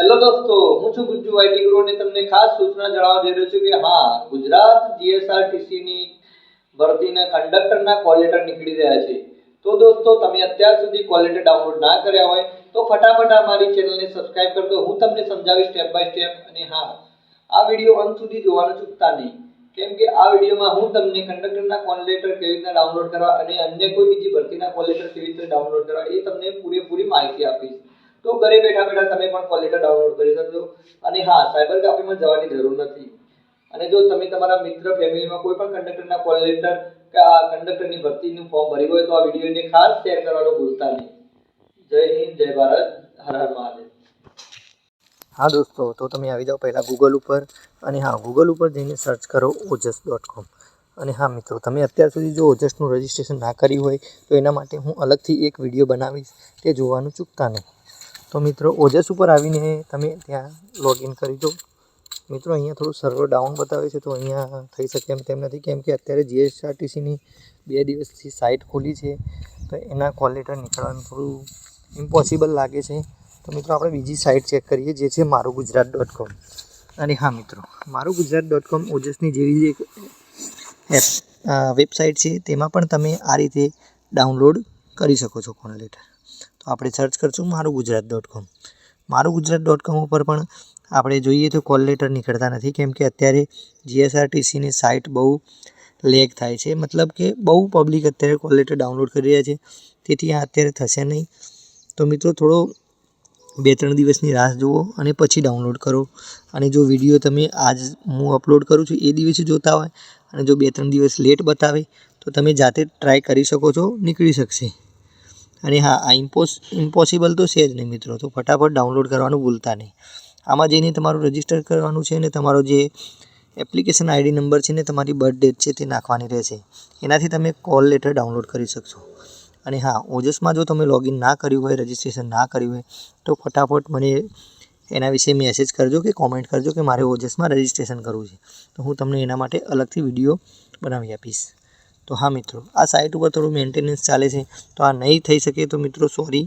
Hello દોસ્તો, હું છું ગુજ્જુ આઈટી ગુરુ અને તમને ખાસ સૂચના જણાવવા જઈ રહ્યો છું કે હા, ગુજરાત જીએસઆરટીસી ની ભરતીના કંડક્ટરના કોલ લેટર નીકળી રહ્યા છે. તો દોસ્તો, તમે અત્યાર સુધી કોલ ડાઉનલોડ ના કર્યા હોય, તો ફટાફટ અમારી ચેનલને સબસ્ક્રાઇબ કરી દો. હું તમને સમજાવીશ સ્ટેપ બાય સ્ટેપ અને હા, આ વીડિયો અંત સુધી જોવાનું ચૂકતા નહીં. કેમ કે આ વિડીયોમાં હું તમને કંડક્ટરના કોલ કેવી રીતના ડાઉનલોડ કરવા અને અન્ય કોઈ બીજી ભરતીના કોલ કેવી રીતે ડાઉનલોડ કરવા એ તમને પૂરેપૂરી માહિતી આપીશ. તો ઘરે બેઠા બેઠા તમે પણ કોલ લેટર ડાઉનલોડ કરી શકશો. અને હા સાયબર કાફેમાં જવાની જરૂર નથી. અને જો તમે તમારા મિત્ર ફેમિલીમાં કોઈ પણ કંડક્ટરના કોલ લેટર કે આ કંડક્ટરની ભરતીનું ફોર્મ ભર્યું હોય તો આ વિડીયોને ખાસ શેર કરવાનું ભૂલતા નહીં. જય હિન્દ, જય ભારત, હર હર મહાદેવ. હા દોસ્તો, તો તમે આવી જાઓ પહેલાં ગૂગલ ઉપર. અને હા ગૂગલ ઉપર જઈને સર્ચ કરો ઓજસ ડોટ કોમ અને હા મિત્રો, તમે અત્યાર સુધી જો ઓજસનું રજિસ્ટ્રેશન ના કર્યું હોય, તો એના માટે હું અલગથી એક વીડિયો બનાવીશ તે જોવાનું ચૂકતા નહીં. તો મિત્રો, ઓજસ ઉપર આવીને તમે ત્યાં લોગિન કરી દો. મિત્રો, અહીંયા થોડું સર્વર ડાઉન બતાવે છે, તો અહીંયા થઈ શકે એમ તેમ નથી, કેમ કે અત્યારે જીએસઆરટીસીની બે દિવસથી સાઇટ ખોલી છે, તો એના કોલ લેટર નીકળવાનું થોડું ઇમ્પોસિબલ લાગે છે. તો મિત્રો, આપણે બીજી સાઇટ ચેક કરીએ, જે છે મારું ગુજરાત ડોટ કોમ અને હા, મિત્રો મારું ગુજરાત ડોટ કોમ ઓજસની જેવી જ એક વેબસાઇટ છે, તેમાં પણ તમે આ રીતે ડાઉનલોડ કરી શકો છો કોલ લેટર આપણે સર્ચ કરશું મારું ગુજરાત ડોટ કોમ મારું ગુજરાત ડોટ કોમ ઉપર પણ આપણે જોઈએ તો કોલ લેટર નીકળતા નથી, કેમ કે અત્યારે જીએસઆરટીસીની સાઇટ બહુ લેગ થાય છે. મતલબ કે બહુ પબ્લિક અત્યારે કોલ લેટર ડાઉનલોડ કરી રહ્યા છે. તેથી આ અત્યારે થશે નહીં. તો મિત્રો થોડો બે ત્રણ દિવસની રાહ જુઓ અને પછી ડાઉનલોડ કરો. અને જો વીડિયો તમે આજ હું અપલોડ કરું છું, એ દિવસે જોતા હોય અને જો બે ત્રણ દિવસ લેટ બતાવે, તો તમે જાતે ટ્રાય કરી શકો છો, નીકળી શકશે. અને હા, આ ઇમ્પોસ ઇમ્પોસિબલ તો છે જ નહીં મિત્રો. તો ફટાફટ ડાઉનલોડ કરવાનું ભૂલતા નહીં. આમાં જઈને તમારું રજિસ્ટર કરવાનું છે અને તમારો જે એપ્લિકેશન આઈડી નંબર છે ને તમારી બર્થ ડેટ છે તે નાખવાની રહેશે. એનાથી તમે કોલ લેટર ડાઉનલોડ કરી શકશો. અને હા, ઓજસમાં જો તમે લોગિન ના કર્યું હોય રજિસ્ટ્રેશન ના કર્યું હોય, તો ફટાફટ મને એના વિશે મેસેજ કરજો કે કોમેન્ટ કરજો કે મારે ઓજસમાં રજિસ્ટ્રેશન કરવું છે. તો હું તમને એના માટે અલગથી વીડિયો બનાવી આપીશ. તો હા મિત્રો, આ સાઇટ ઉપર થોડું મેન્ટેનન્સ ચાલે છે. તો આ નહીં થઈ શકે તો મિત્રો સોરી